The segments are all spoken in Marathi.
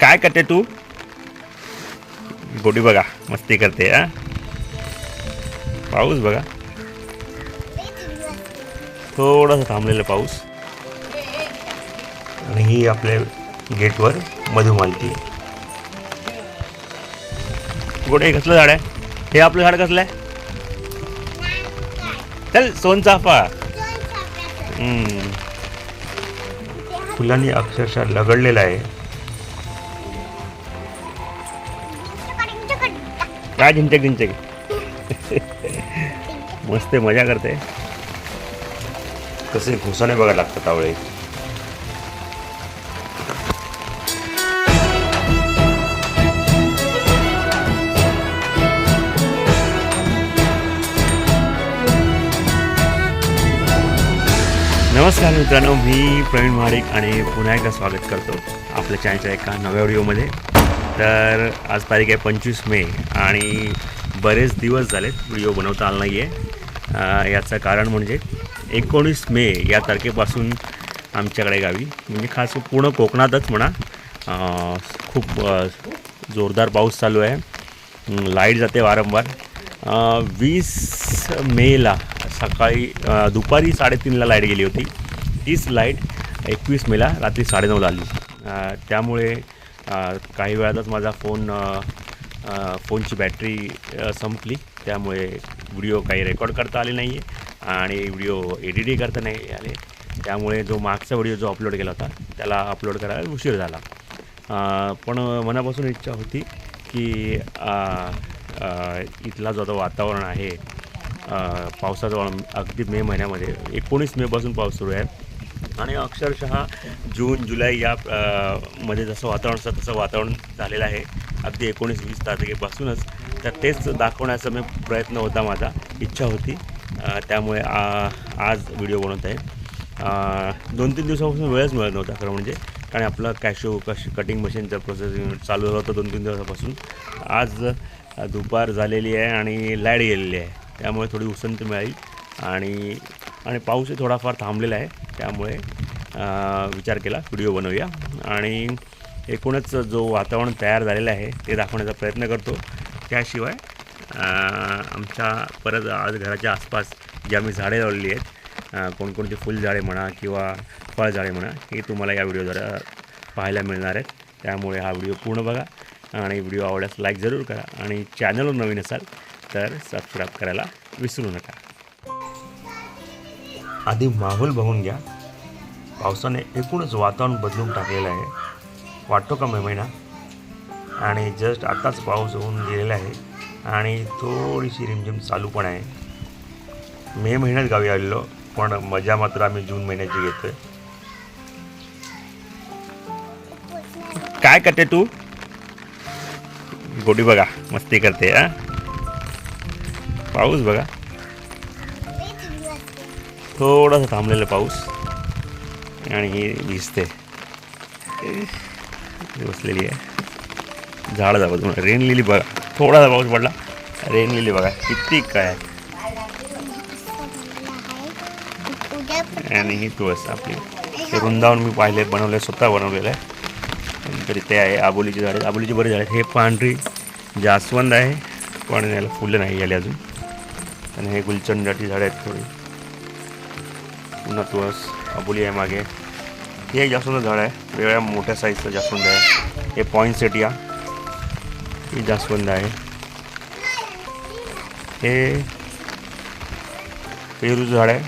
काय करते तू? गोडी बघा मस्ती करते हा? पाऊस बघा. थोडासा थांबलेला पाऊस. आणि ही आपल्या गेटवर मधुमालती गोडे कसलं झाड आहे? हे आपलं झाड कसलं आहे? चल सोनचाफा हम्म. फुलांनी अक्षरशः लगडलेला आहे. काय झिंचक झिंचक? मस्त मजा करते. कसे घुसाने बघायला लागतात आवळे. नमस्कार मित्रांनो मी प्रवीण महाडिक आणि पुन्हा एकदा स्वागत करतो आपल्या चॅनलच्या एका नव्या व्हिडिओमध्ये तर आज तारीख आहे पंचवीस मे आणि बरेच दिवस झालेत व्हिडिओ बनवता आला नाही आहे याचं कारण म्हणजे एकोणीस मे या तारखेपासून आमच्याकडे गावी म्हणजे खास पूर्ण कोकणातच म्हणा खूप जोरदार पाऊस चालू आहे. लाइट जाते वारंवार. वीस मेला सकाळी दुपारी साडेतीनला लाइट गेली होती. तीच लाइट एकवीस मेला रात्री साडेनऊला आली. त्यामुळे काही वेळातच माझा फोन फोनची बॅटरी संपली. त्यामुळे व्हिडिओ काही रेकॉर्ड करता आले नाही आहे आणि व्हिडिओ एडिटही करता नाही आले. त्यामुळे जो मागचा व्हिडिओ जो अपलोड केला होता त्याला अपलोड करायला उशीर झाला. पण मनापासून इच्छा होती की इथला जो आता वातावरण आहे पावसाचं अगदी मे महिन्यामध्ये एकोणीस मेपासून पाऊस सुरू आहे. आणि अक्षरशः जून जुलै या मध्ये जसं वातावरण असतं तसं वातावरण झालेलं आहे. अगदी एकोणीस वीस तारखेपासूनच. तर तेच दाखवण्याचा मी प्रयत्न होता माझा. इच्छा होती. त्यामुळे आ- आज व्हिडिओ बनवत आहे. दोन तीन दिवसापासून वेळच मिळत नव्हता खरं म्हणजे. कारण आपलं कॅशो कश कटिंग मशीनचं प्रोसेसिंग चालू झालं होतं दोन तीन दिवसापासून. आज दुपार झालेली आहे आणि लाइट गेलेली आहे. त्यामुळे थोडी उसंत मिळाली. आणि आणि पाऊसही थोडाफार थांबलेला आहे. त्यामुळे विचार केला व्हिडिओ बनवूया. आणि एकूणच जो वातावरण तयार झालेलं आहे ते दाखवण्याचा प्रयत्न करतो. त्याशिवाय आमच्या परत आज घराच्या आसपास जी आम्ही झाडे लावलेली आहेत कोणकोणती फुलझाडे म्हणा किंवा फळझाडे म्हणा हे तुम्हाला या व्हिडिओद्वारा पाहायला मिळणार आहेत. त्यामुळे हा व्हिडिओ पूर्ण बघा आणि व्हिडिओ आवडल्यास लाईक जरूर करा. आणि चॅनलवर नवीन असाल तर सबस्क्राईब करायला विसरू नका. आधी माहोल बघून घ्या. पावसाने एकूणच वातावरण बदलून टाकलेलं आहे. वाटतो का मे महिना आणि जस्ट आताच पाऊस होऊन गेलेला आहे. आणि थोडीशी रिमझिम चालू पण आहे. मे महिन्यात गावी आलेलो पण मजा मात्र आम्ही जून महिन्याची घेतोय. काय करते तू? गोडी बघा मस्ती करते हा? पाऊस बघा. थोडासा थांबलेला पाऊस. आणि ही दिसते. बसलेली आहे. झाड जावं तुम्हाला रेन लिली बघा. थोडासा पाऊस पडला. रेन लिली बघा. किती काय. आणि ही तुळस आपली. वृंदावन मी पाहिले बनवले स्वतः बनवलेलं आहे. नंतर ते आहे आबोलीची झाडे. आबोलीची बरी झाडे हे पांढरी जास्वंद आहे. पण याला फुलं नाही आली अजून. आणि हे गुलचंदाची झाडे आहेत थोडी. पुन्हा तुळस अबोली आहे मागे. हे जास्वंद झाड आहे. वेगळ्या मोठ्या साईजचं जास्वंद आहे. हे पॉईंट सेटिया हे जास्वंद आहे. हे पेरूचं झाड आहे.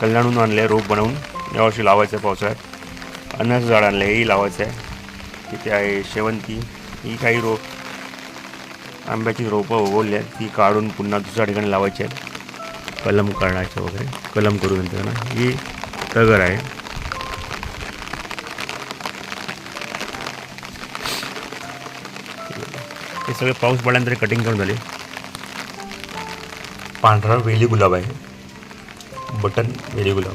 कल्याणहून आणलं आहे रोप बनवून. यावर्षी लावायचं आहे पावसाळ्यात. अन्नाचं झाड आणलं आहे हेही लावायचं आहे. तिथे आहे शेवंती. ही काही रोप आंब्याची रोपं उगवली आहेत. ती काढून पुन्हा दुसऱ्या ठिकाणी लावायची आहेत. कलम काढायचं वगैरे कलम करू नंतर ना. ही तगर आहे. हे सगळे पाऊस पडल्यानंतर कटिंग करून झाले. पांढरा वेली गुलाब आहे. बटन वेली गुलाब.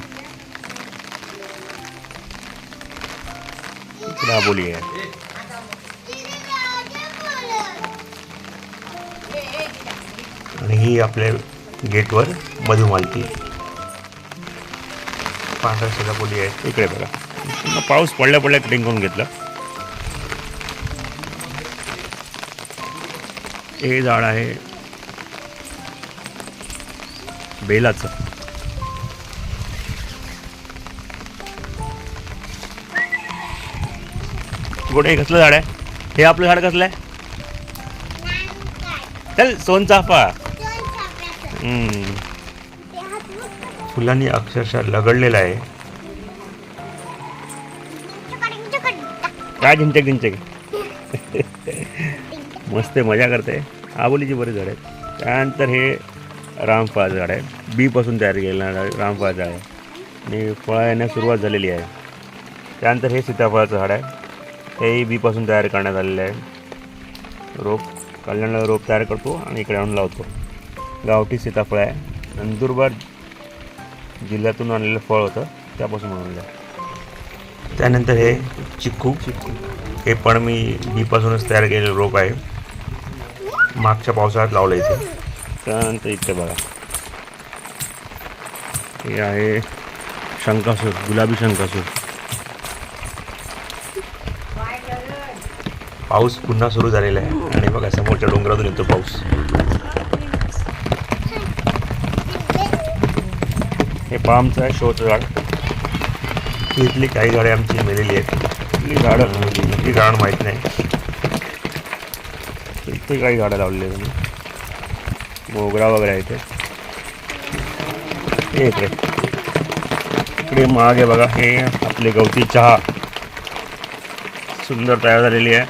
आबोली आहे. आणि ही आपल्या गेटवर मधुमालती. पांढऱ्या सदापोली आहे इकडे बघा. पाऊस पडल्या पडल्या कटिंग करून घेतला. हे झाड आहे बेलाचं. गोटे कसलं झाड आहे? हे आपलं झाड कसलं आहे? चल सोनचाफा. फुलांनी अक्षरशः लगडलेलं आहे. काय झिंचक झिंचक. मस्त आहे, मजा करते. आबोलीची बरेच झाड आहेत. त्यानंतर हे रामफळ झाड आहे. बीपासून तयार केलेलं रामफळ झाड आहे. आणि फळं येण्यास सुरुवात झालेली आहे. त्यानंतर हे सीताफळाचं झाड आहे. हेही बीपासून तयार करण्यात आलेलं आहे. रोप कल्याणला रोप तयार करतो आणि इकडे आणून लावतो. गावठी सीताफळ आहे. नंदुरबार जिल्ह्यातून आणलेलं फळ होतं त्यापासून आहे. त्यानंतर हे चिक्कू. चिक्कू. हे पण मी बीपासूनच तयार केलेलं रोप आहे. मागच्या पावसाळ्यात लावलं इथे. त्यानंतर इथे बघा. हे आहे शंकासूर गुलाबी शंकासूर. पाऊस पुन्हा सुरू झालेला आहे. आणि बघा समोरच्या डोंगरातून येतो पाऊस. हे पामचं आहे शोचं झाड इथली काही झाडे आमची मेलेली आहेत. इथली झाडं इथली झाड माहीत नाही. इथे काही झाडं लावलेली आहेत. तुम्ही मोगरा वगैरे आहे इथे इकडे. इकडे मागे आहे बघा हे आपले गवती चहा. सुंदर तयार झालेली आहे.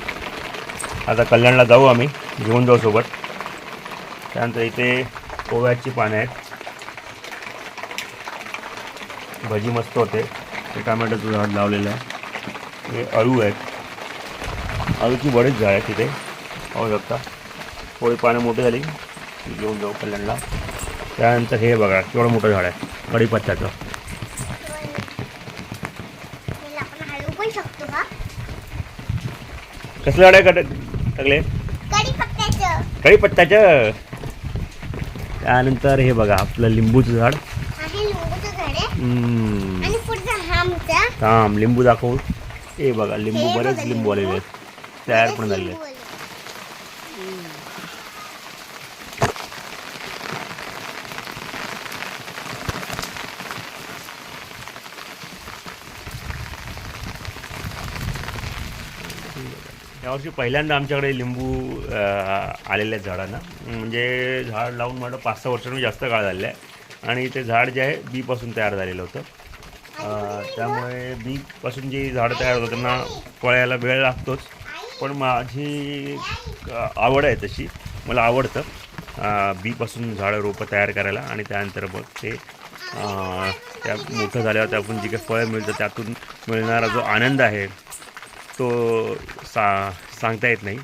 आता कल्याणला जाऊ आम्ही घेऊन जाऊ सोबत. त्यानंतर इथे ओव्याची पानं आहेत. भजी मस्त होते. हे टमॅटोचं झाड लावलेलं आहे. हे अळू आहेत. अळूची बरेच झाड आहेत तिथे. पाहू शकता. थोडी पानं मोठी झाली. की घेऊन जाऊ कल्याणला. त्यानंतर हे बघा केवढं मोठं झाड आहे. कढीपत्त्याचं. कसलं झाड आहे कट सगळे? कढीपत्त्याचं. कढीपत्त्याचं. त्यानंतर हे बघा आपलं लिंबूचं झाड आहे लिंबूचं झाड आहे हम्म. आणि पुढचा हा आमचा थांब लिंबू दाखवू. हे बघा लिंबू हे बरेच बघा, लिंबू आलेले आहेत. तयार पण झालेले आहेत. यावर्षी पहिल्यांदा आमच्याकडे लिंबू अं, आलेले आहेत झाडांना. म्हणजे झाड लावून मला पाच सहा वर्षांनी जास्त काळ झालेला आहे. आणि ते झाड जे आहे बीपासून तयार झालेलं होतं. त्यामुळे बीपासून जी झाडं तयार होतात त्यांना फळायला वेळ लागतोच. पण माझी आवड आहे तशी. मला आवडतं बीपासून झाडं रोपं तयार करायला आणि त्यानंतर मग ते त्या मोठं झाल्यावर त्यातून जी काही फळं मिळतं त्यातून मिळणारा जो आनंद आहे तो सा सांगता येत नाही.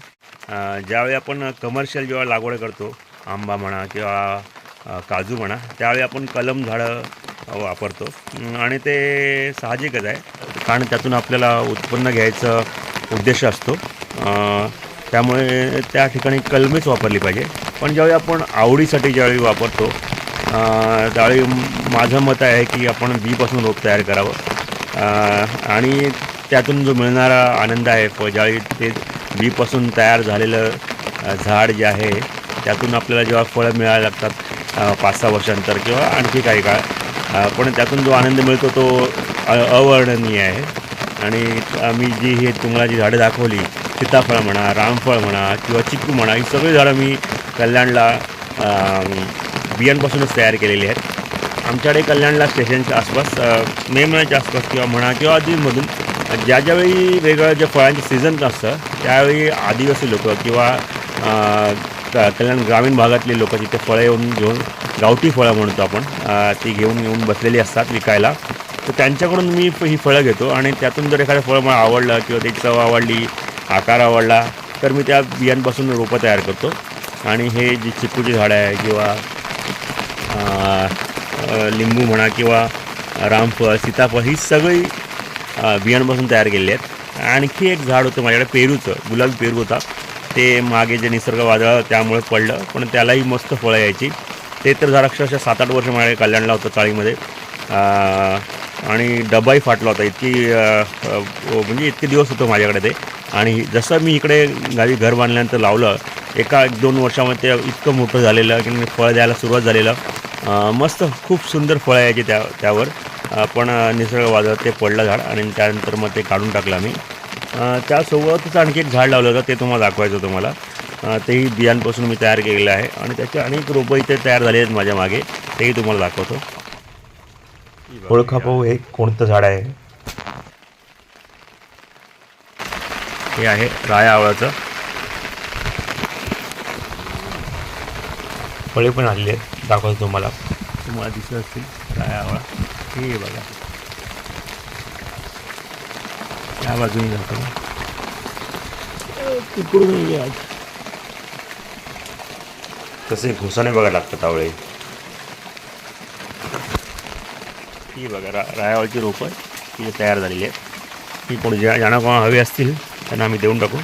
ज्यावेळी आपण कमर्शियल जेव्हा लागवड करतो आंबा म्हणा किंवा काजू म्हणा त्यावेळी आपण कलम झाडं वापरतो. आणि ते साहजिकच आहे कारण त्यातून आपल्याला उत्पन्न घ्यायचं उद्देश असतो. त्यामुळे त्या ठिकाणी कलमेच वापरली पाहिजे. पण ज्यावेळी आपण आवडीसाठी ज्यावेळी वापरतो त्यावेळी माझं मत आहे की आपण बीपासून रोप तयार करावं. आणि त्यातून जो मिळणारा आनंद आहे फ ज्यावेळी ते बीपासून तयार झालेलं झाड जे आहे त्यातून आपल्याला जेव्हा फळं मिळायला लागतात पाच सहा वर्षांतर किंवा आणखी काही काळ. पण त्यातून जो आनंद मिळतो तो अवर्णनीय आहे. आणि आम्ही जी हे तुम्हाला जी झाडं दाखवली सीताफळ म्हणा रामफळ म्हणा किंवा चिकू म्हणा ही सगळी झाडं मी कल्याणला बियांपासूनच तयार केलेली आहेत. आमच्याकडे कल्याणला स्टेशनच्या आसपास मे महिन्याच्या आसपास किंवा म्हणा किंवा आधीमधून ज्या ज्यावेळी वेगळं जे फळांचे सीझन असतं त्यावेळी आदिवासी लोक किंवा कल्याण ग्रामीण भागातले लोक तिथे फळं येऊन घेऊन गावठी फळं म्हणतो आपण ती घेऊन येऊन बसलेली असतात विकायला. तर त्यांच्याकडून मी ही फळं घेतो आणि त्यातून जर एखादं फळं मला आवडलं किंवा त्याची चव आवडली आकार आवडला तर मी त्या बियांपासून रोपं तयार करतो. आणि हे जी चिकूची झाडं आहे किंवा लिंबू म्हणा किंवा रामफळ सीताफळ ही सगळी बियांपासून तयार केलेली आहेत. आणखी एक झाड होतं माझ्याकडे पेरूचं गुलाबी पेरू होता. ते मागे जे निसर्ग वादळ त्यामुळे पडलं पण त्यालाही मस्त फळं यायची. ते तर झाड अक्षरशः सात आठ वर्ष माझ्याकडे कल्याणला होतं चाळीमध्ये. आणि डबाही फाटला होता. इतकी म्हणजे इतके दिवस होतं माझ्याकडे ते. आणि जसं मी इकडे गावी घर बांधल्यानंतर लावलं एका एक दोन वर्षामध्ये ते इतकं मोठं झालेलं की फळ द्यायला सुरुवात झालेलं. मस्त खूप सुंदर फळं यायची त्या त्यावर. पण निसर्ग वादळात ते पडलं झाड आणि त्यानंतर मग ते काढून टाकलं आम्ही. त्यासोबतच आणखी एक झाड लावलं होतं ते तुम्हाला दाखवायचं होतं मला तेही बियांपासून मी तयार केलेलं आहे. आणि त्याचे अनेक रोपं इथे तयार झाले आहेत माझ्या मागे. तेही तुम्हाला दाखवतो. ओळखा पाहू हे कोणतं झाड आहे? हे आहे राया आवळाचं. फळे पण आलेली आहेत. दाखवतो तुम्हाला. तुम्हाला दिसत असतील राया आवळा. हे बघा. त्या बाजूने जातो तिकडून ये. आज कसे घुसाने बघा लागतात आवळे. ही बघा रा रायावळची रोपं ही तयार झालेली आहेत. ही कोणी ज्या ज्यांना कोणा हवी असतील त्यांना आम्ही देऊन टाकू.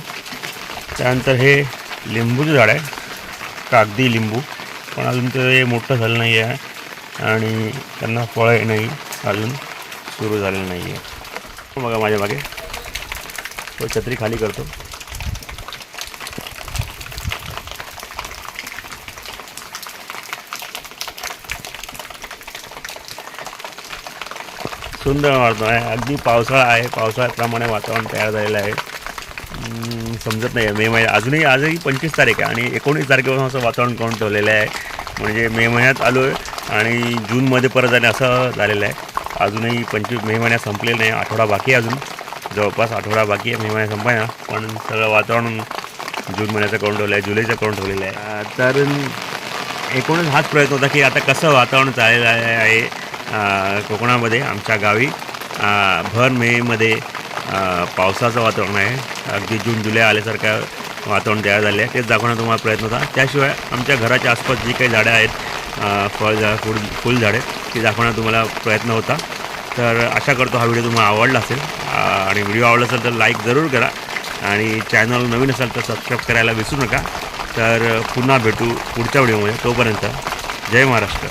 त्यानंतर हे लिंबूचं झाड आहे. कागदी लिंबू. पण अजून ते मोठं झालं नाही आहे. आणि त्यांना फळं नाही. अजून सुरू झालेलं नाही आहे. बघा माझ्या मागे. तो छत्री खाली करतो. सुंदर वाटतो आहे. अगदी पावसाळा आहे. पावसाळ्याप्रमाणे वातावरण तयार झालेलं आहे. समजत नाही. मे महिन्यात अजूनही आजही पंचवीस तारीख आहे आणि एकोणीस तारखेपासून असं वातावरण करून ठेवलेलं आहे? म्हणजे मे महिन्यात आलो आहे आणि जूनमध्ये परत जाणे असं झालेलं आहे. अजूनही पंचवीस मे महिन्यात संपलेलं नाही. आठवडा बाकी अजून. जवळपास आठवडा बाकी आहे. मे महिन्यात संपायला पण सगळं वातावरण जून महिन्याचं करून ठेवलं आहे जुलैचं करून ठेवलेलं आहे. तर एकूणच हाच प्रयत्न होता की आता कसं वातावरण चाललेलं आहे कोकणामध्ये आमच्या गावी. भर मेमध्ये पावसाचं वातावरण आहे. अगदी जून जुलै आल्यासारखं वातावरण तयार झाले आहे. तेच दाखवण्याचा तुम्हाला प्रयत्न होता. त्याशिवाय आमच्या घराच्या आसपास जी काही झाडं आहेत फळ फुल फुलझाडे ती दाखवण्याचा तुम्हाला प्रयत्न होता. तर आशा करतो हा व्हिडिओ तुम्हाला आवडला असेल. आणि व्हिडिओ आवडला असेल तर लाईक जरूर करा. आणि चॅनल नवीन असेल तर सबस्क्राईब करायला विसरू नका. तर पुन्हा भेटू पुढच्या व्हिडिओमध्ये. तोपर्यंत जय महाराष्ट्र.